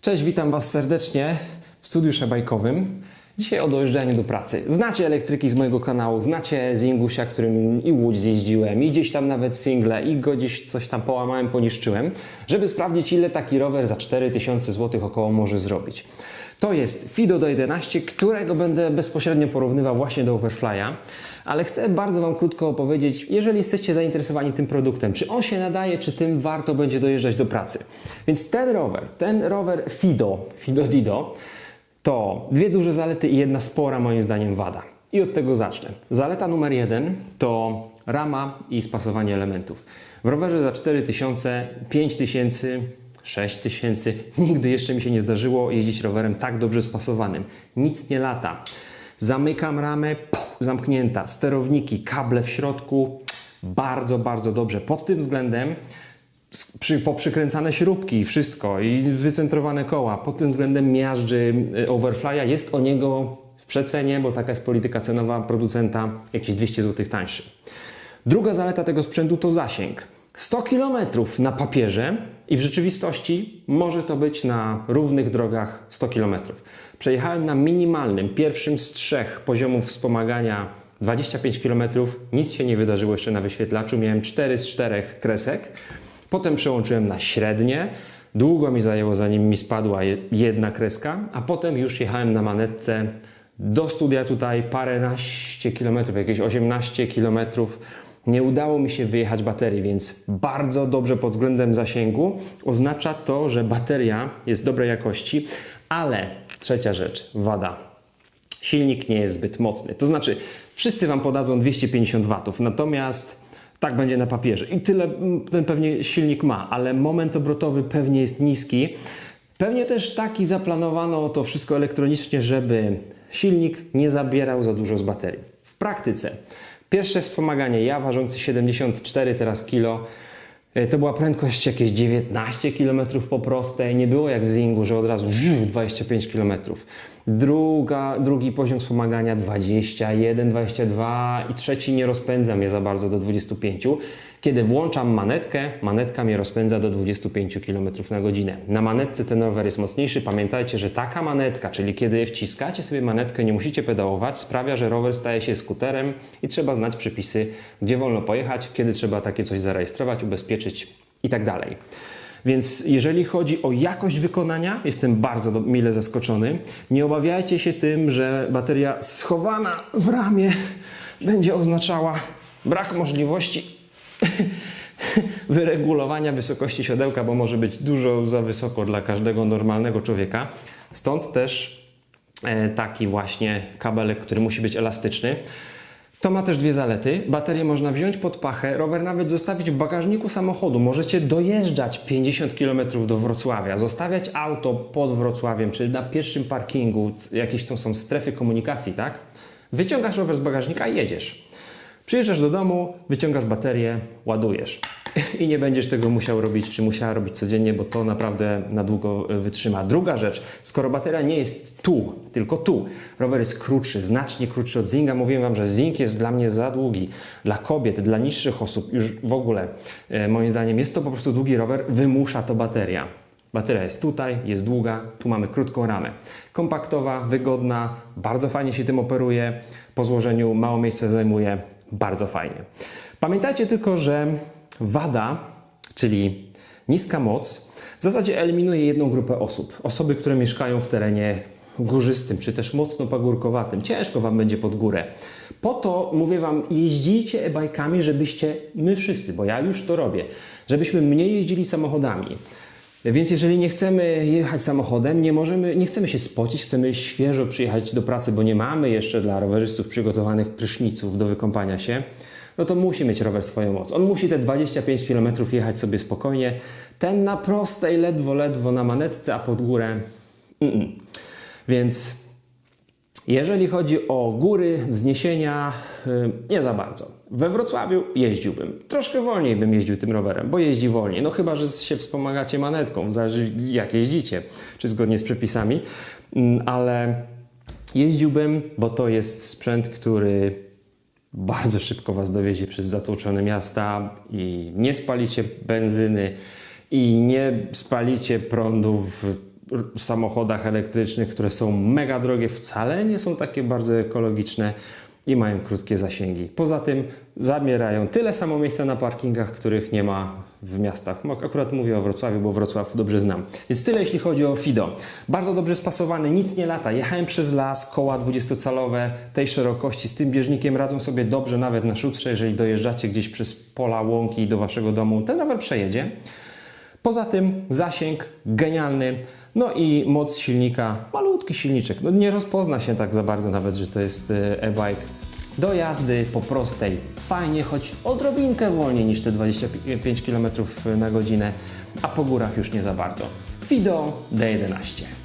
Cześć, witam Was serdecznie w studiu szebajkowym. Dzisiaj o dojeżdżaniu do pracy. Znacie elektryki z mojego kanału, znacie Zingusia, którym i Łódź zjeździłem, i gdzieś tam nawet single, i go gdzieś coś tam połamałem, poniszczyłem, żeby sprawdzić, ile taki rower za 4000 zł około może zrobić. To jest Fido do 11, którego będę bezpośrednio porównywał właśnie do Overfly'a, ale chcę bardzo Wam krótko opowiedzieć, jeżeli jesteście zainteresowani tym produktem, czy on się nadaje, czy tym warto będzie dojeżdżać do pracy. Więc ten rower, ten rower Fido, Fido Dido, to dwie duże zalety i jedna spora moim zdaniem wada. I od tego zacznę. Zaleta numer jeden to rama i spasowanie elementów. W rowerze za 4000, 5000, 6000 nigdy jeszcze mi się nie zdarzyło jeździć rowerem tak dobrze spasowanym. Nic nie lata. Zamykam ramę, puf, zamknięta. Sterowniki, kable w środku. Bardzo, bardzo dobrze. Pod tym względem przy, poprzykręcane śrubki i wszystko i wycentrowane koła. Pod tym względem miażdży y, Overfly'a jest o niego w przecenie, bo taka jest polityka cenowa producenta, jakieś 200 zł tańszy. Druga zaleta tego sprzętu to zasięg. 100 km na papierze i w rzeczywistości może to być na równych drogach 100 km. Przejechałem na minimalnym, pierwszym z trzech poziomów wspomagania 25 km. Nic się nie wydarzyło jeszcze na wyświetlaczu. Miałem 4 z 4 kresek. Potem przełączyłem na średnie. Długo mi zajęło, zanim mi spadła je- jedna kreska, a potem już jechałem na manetce do studia tutaj paręnaście kilometrów, jakieś 18 kilometrów. Nie udało mi się wyjechać baterii, więc bardzo dobrze pod względem zasięgu. Oznacza to, że bateria jest dobrej jakości, ale trzecia rzecz, wada silnik nie jest zbyt mocny. To znaczy, wszyscy Wam podadzą 250 W, natomiast tak będzie na papierze. I tyle ten pewnie silnik ma, ale moment obrotowy pewnie jest niski. Pewnie też taki zaplanowano to wszystko elektronicznie, żeby silnik nie zabierał za dużo z baterii. W praktyce pierwsze wspomaganie, ja ważący 74 teraz kilo, E, To była prędkość jakieś 19 km po prostej. Nie było jak w Zingu, że od razu żu, 25 km. Druga, drugi poziom wspomagania 21, 22 i trzeci nie rozpędza mnie za bardzo do 25. Kiedy włączam manetkę, manetka mnie rozpędza do 25 km na godzinę. Na manetce ten rower jest mocniejszy. Pamiętajcie, że taka manetka, czyli kiedy wciskacie sobie manetkę, nie musicie pedałować, sprawia, że rower staje się skuterem i trzeba znać przepisy, gdzie wolno pojechać, kiedy trzeba takie coś zarejestrować, ubezpieczyć i tak. Więc jeżeli chodzi o jakość wykonania, jestem bardzo mile zaskoczony. Nie obawiajcie się tym, że bateria schowana w ramie będzie oznaczała brak możliwości wyregulowania wysokości siodełka, bo może być dużo za wysoko dla każdego normalnego człowieka. Stąd też e, taki właśnie kabelek, który musi być elastyczny. To ma też dwie zalety. Baterię można wziąć pod pachę, rower nawet zostawić w bagażniku samochodu. Możecie dojeżdżać 50 km do Wrocławia, zostawiać auto pod Wrocławiem, czy na pierwszym parkingu, jakieś to są strefy komunikacji, tak? Wyciągasz rower z bagażnika i jedziesz. Przyjeżdżasz do domu, wyciągasz baterię, ładujesz. I nie będziesz tego musiał robić, czy musiała robić codziennie, bo to naprawdę na długo y, wytrzyma. Druga rzecz, skoro bateria nie jest tu, tylko tu, rower jest krótszy, znacznie krótszy od Zinga. Mówiłem Wam, że Zing jest dla mnie za długi. Dla kobiet, dla niższych osób, już w ogóle, e, moim zdaniem, jest to po prostu długi rower, wymusza to bateria. Bateria jest tutaj, jest długa, tu mamy krótką ramę. Kompaktowa, wygodna, bardzo fajnie się tym operuje. Po złożeniu mało miejsca zajmuje, bardzo fajnie. Pamiętajcie tylko, że wada, czyli niska moc, w zasadzie eliminuje jedną grupę osób. Osoby, które mieszkają w terenie górzystym, czy też mocno pagórkowatym. Ciężko Wam będzie pod górę. Po to mówię Wam, jeździcie e-bajkami, żebyście, my wszyscy, bo ja już to robię, żebyśmy mniej jeździli samochodami. Więc jeżeli nie chcemy jechać samochodem, nie możemy, nie chcemy się spocić, chcemy świeżo przyjechać do pracy, bo nie mamy jeszcze dla rowerzystów przygotowanych pryszniców do wykąpania się, no to musi mieć rower swoją moc. On musi te 25 km jechać sobie spokojnie. Ten na prostej, ledwo, ledwo na manetce, a pod górę. Mm-mm. Więc jeżeli chodzi o góry, wzniesienia, y, nie za bardzo. We Wrocławiu jeździłbym. Troszkę wolniej bym jeździł tym rowerem, bo jeździ wolniej. No chyba, że się wspomagacie manetką, zależy jak jeździcie, czy zgodnie z przepisami. Mm, Ale jeździłbym, bo to jest sprzęt, który bardzo szybko Was dowiezie przez zatłoczone miasta i nie spalicie benzyny i nie spalicie prądu w samochodach elektrycznych, które są mega drogie, wcale nie są takie bardzo ekologiczne i mają krótkie zasięgi. Poza tym zabierają tyle samo miejsca na parkingach, których nie ma w miastach. Akurat mówię o Wrocławiu, bo Wrocław dobrze znam. Więc tyle jeśli chodzi o Fido. Bardzo dobrze spasowany, nic nie lata. Jechałem przez las, koła 20-calowe tej szerokości z tym bieżnikiem radzą sobie dobrze nawet na szutrze, jeżeli dojeżdżacie gdzieś przez pola, łąki do waszego domu, ten rower przejedzie. Poza tym zasięg genialny, no i moc silnika, malutki silniczek. No nie rozpozna się tak za bardzo nawet, że to jest e, e-bike. Do jazdy po prostej, fajnie, choć odrobinkę wolniej niż te 25 km na godzinę, a po górach już nie za bardzo. Fido D11.